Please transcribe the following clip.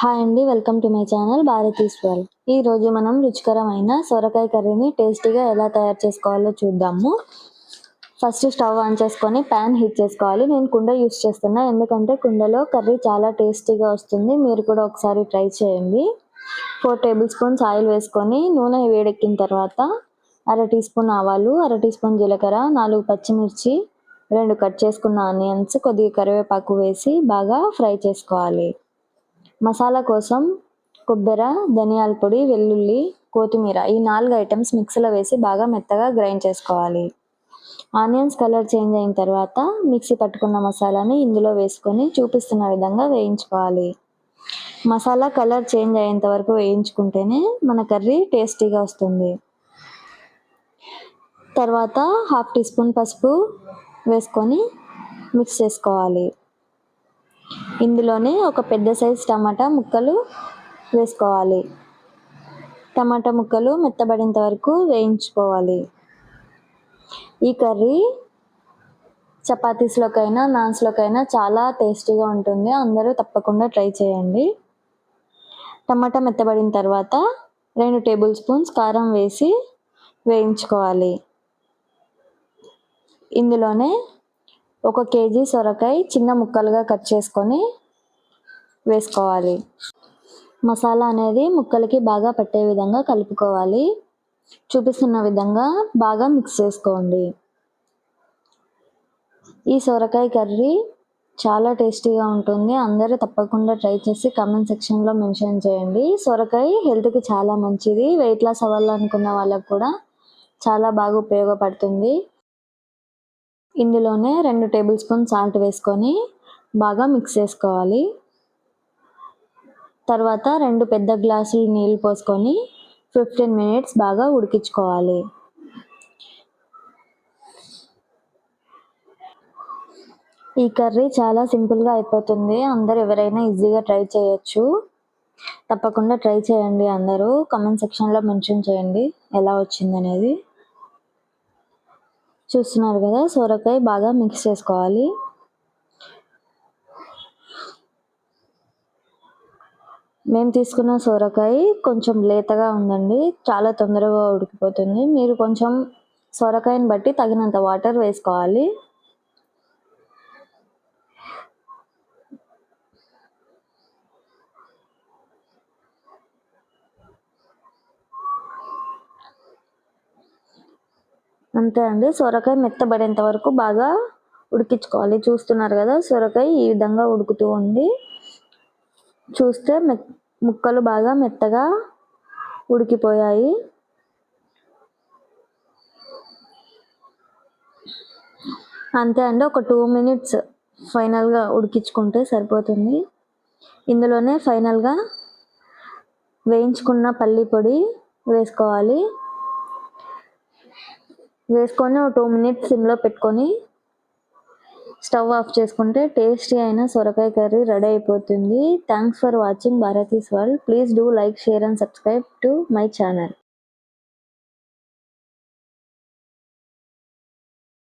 Hi అండి welcome to my channel Bharathi's world ఈ రోజు మనం రుచికరమైన సొరకాయ కర్రీని టేస్టీగా ఎలా తయారు చేసుకోవాలో చూద్దాము. ఫస్ట్ స్టవ్ ఆన్ చేసుకొని ప్యాన్ హీట్ చేసుకోవాలి. నేను కుండ యూస్ చేస్తున్నా ఎందుకంటే కుండలో కర్రీ చాలా టేస్టీగా వస్తుంది. మీరు కూడా ఒకసారి ట్రై చేయండి. ఫోర్ టేబుల్ స్పూన్స్ ఆయిల్ వేసుకొని నూనె వేడెక్కిన తర్వాత అర టీ స్పూన్ ఆవాలు అర టీ స్పూన్ జీలకర్ర నాలుగు పచ్చిమిర్చి రెండు కట్ చేసుకున్న ఆనియన్స్ కొద్దిగా కరివేపాకు వేసి బాగా ఫ్రై చేసుకోవాలి. మసాలా కోసం కొబ్బెర ధనియాల పొడి వెల్లుల్లి కొత్తిమీర ఈ నాలుగు ఐటమ్స్ మిక్సీలో వేసి బాగా మెత్తగా గ్రైండ్ చేసుకోవాలి. ఆనియన్స్ కలర్ చేంజ్ అయిన తర్వాత మిక్సీ పట్టుకున్న మసాలాని ఇందులో వేసుకొని చూపిస్తున్న విధంగా వేయించుకోవాలి. మసాలా కలర్ చేంజ్ అయ్యేంత వరకు వేయించుకుంటేనే మన కర్రీ టేస్టీగా వస్తుంది. తర్వాత హాఫ్ టీ స్పూన్ పసుపు వేసుకొని మిక్స్ చేసుకోవాలి. ఇందులోనే ఒక పెద్ద సైజ్ టమాటా ముక్కలు వేసుకోవాలి. టమాటా ముక్కలు మెత్తబడేంత వరకు వేయించుకోవాలి. ఈ కర్రీ చపాతీస్లోకైనా నాన్స్లోకైనా చాలా టేస్టీగా ఉంటుంది. అందరూ తప్పకుండా ట్రై చేయండి. టమాటా మెత్తబడిన తర్వాత రెండు టేబుల్ స్పూన్స్ కారం వేసి వేయించుకోవాలి. ఇందులోనే ఒక కేజీ సొరకాయ చిన్న ముక్కలుగా కట్ చేసుకొని వేసుకోవాలి. మసాలా అనేది ముక్కలకి బాగా పట్టే విధంగా కలుపుకోవాలి. చూపిస్తున్న విధంగా బాగా మిక్స్ చేసుకోండి. ఈ సొరకాయ కర్రీ చాలా టేస్టీగా ఉంటుంది. అందరూ తప్పకుండా ట్రై చేసి కామెంట్ సెక్షన్లో మెన్షన్ చేయండి. సొరకాయ హెల్త్కి చాలా మంచిది. వెయిట్ లాస్ అవ్వాలనుకున్న వాళ్ళకు కూడా చాలా బాగా ఉపయోగపడుతుంది. ఇందులోనే రెండు టేబుల్ స్పూన్ సాల్ట్ వేసుకొని బాగా మిక్స్ చేసుకోవాలి. తర్వాత రెండు పెద్ద గ్లాసులు నీళ్ళు పోసుకొని ఫిఫ్టీన్ మినిట్స్ బాగా ఉడికించుకోవాలి. ఈ కర్రీ చాలా సింపుల్గా అయిపోతుంది. అందరు ఎవరైనా ఈజీగా ట్రై చేయొచ్చు. తప్పకుండా ట్రై చేయండి అందరూ. కమెంట్ సెక్షన్లో మెన్షన్ చేయండి ఎలా వచ్చిందనేది. చూస్తున్నారు కదా సొరకాయ బాగా మిక్స్ చేసుకోవాలి. మేము తీసుకున్న సొరకాయ కొంచెం లేతగా ఉందండి చాలా తొందరగా ఉడికిపోతుంది. మీరు కొంచెం సొరకాయని బట్టి తగినంత వాటర్ వేసుకోవాలి. అంతే అండి సొరకాయ మెత్తబడేంత వరకు బాగా ఉడికించుకోవాలి. చూస్తున్నారు కదా సొరకాయ ఈ విధంగా ఉడుకుతూ ఉంది. చూస్తే ముక్కలు బాగా మెత్తగా ఉడికిపోయాయి. అంతే అండి ఒక టూ మినిట్స్ ఫైనల్గా ఉడికించుకుంటే సరిపోతుంది. ఇందులోనే ఫైనల్గా వేయించుకున్న పల్లి పొడి వేసుకోవాలి. వేసుకొని ఒక టూ మినిట్స్ సిమ్లో పెట్టుకొని స్టవ్ ఆఫ్ చేసుకుంటే టేస్టీ అయిన సొరకాయ కర్రీ రెడీ అయిపోతుంది. Thanks for watching Bharathi's world please do like share and subscribe to my channel